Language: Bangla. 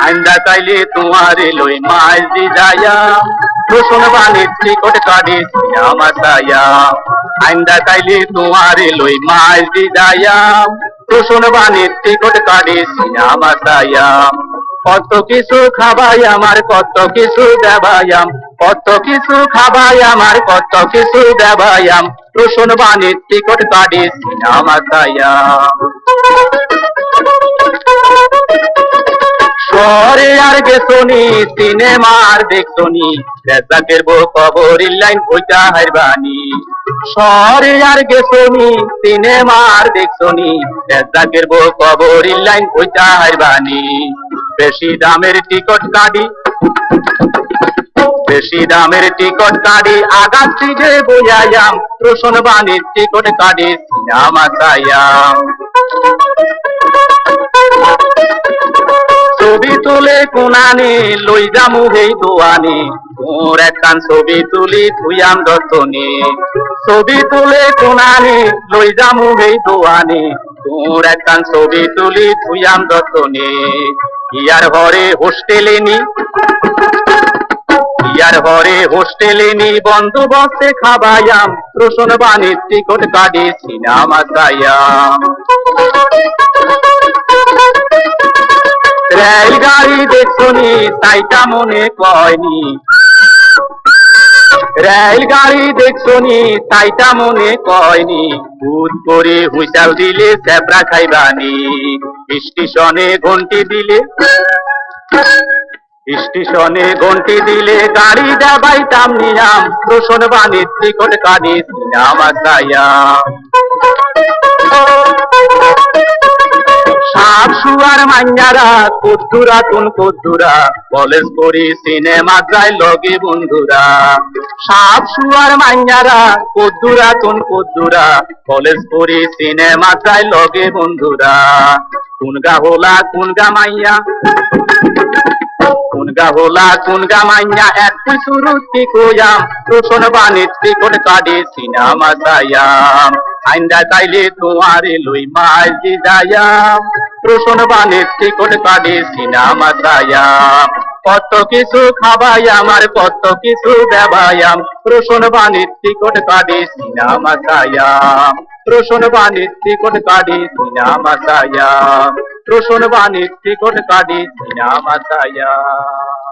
আইন্দা চাইলে তোমার লই দি যায়া রসুন টিকট কাটে সিনেমা সায়া চাইলে তোমার লই দি যায়া সায়া কত কিছু খাবাই আমার, কত কিছু দেবায়াম। কত কিছু খাবাই আমার, কত কিছু দেবায়াম। রসুন বানির টিকট কাটে সিনেমা সায়া সিনেমার খবর লাইন ওইটা হারবানি। শহরে আর সিনেমার খবর লাইন ওইটা হারবানি। বেশি দামের টিকট কাটি, বেশি দামের টিকট কাটি আগাত সিজে বইয়ায়াম রোশন বাণীর টিকট কাটি, সিনেমা চাইয়াম। তুলে কোনানি, লই যামু হেই দোয়ানি। তোর একখান ছবি তুলি থুয়াম দত্তনি ছবি তুলে কোনানি, লই যামু হেই দোয়ানি। তোর একখান ছবি তুলি থুয়াম দত্তনি ইয়ার ঘরে হোস্টেলে নি। ইয়ার ঘরে হোস্টেলে নি বন্ধু বসে খাবায়াম রোশন টিকট কাটি, সিনেমা চাইয়াম। রেলগাড়ি দেখছনি তাইটা মনে কয়নি রেলগাড়ি দেখছনি তাইটা মনে কয়নি ভূত করে হুইসাল দিলে স্যাবরা খাইবানি। স্টেশনে ঘন্টি দিলে, স্টেশনে ঘন্টি দিলে গাড়ি যাবাইতাম নিয়াম। রোশন বাণীর টিকট কাটি সিনেমা চাইয়াম মাঞ্জারা কদ্দুরা কোন কদ্দুরা? কলেজ করি, সিনেমা যায় লগে বন্ধুরা। সাপ শুয়ার মাঞ্জারা কদ্দুরা কোন কদ্দুরা? কলেজ করি, সিনেমা যায় লগে বন্ধুরা। কুনগা হোলা, কুনগা মাইয়া? কুনগা হোলা, কুনগা মাইয়া? এক শুরুতি কোয়াম রোশন বাণিজ্য টিকট কাটে সিনেমা যায়াম আইন্দা চাইলে তোমারে লই দি যায়াম রোশন বাণিজ্য টিকট কাটে সিনেমা যায়াম কত কিছু খাবাই আমার কত কিছু দেবায়াম রোশন বাণিজ্য টিকট কাটে সিনেমা যায়াম রোশন বাণিজ্য টিকট কাটে সিনেমা যায়াম রোশন বাণিজ্য টিকট কাটে সিনেমা যায়াম